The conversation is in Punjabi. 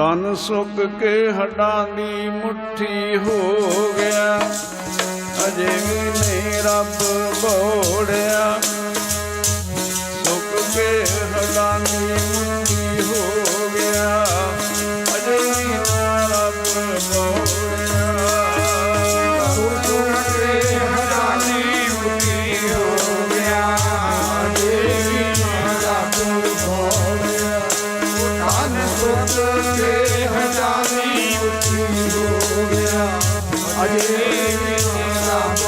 ਤਨ ਸੁੱਕ ਕੇ ਹੱਡਾਂ ਦੀ ਮੁੱਠੀ ਹੋ ਗਿਆ। ਅਜੇ ਵੀ ਨਹੀਂ ਰੱਬ ਬੋੜਿਆ।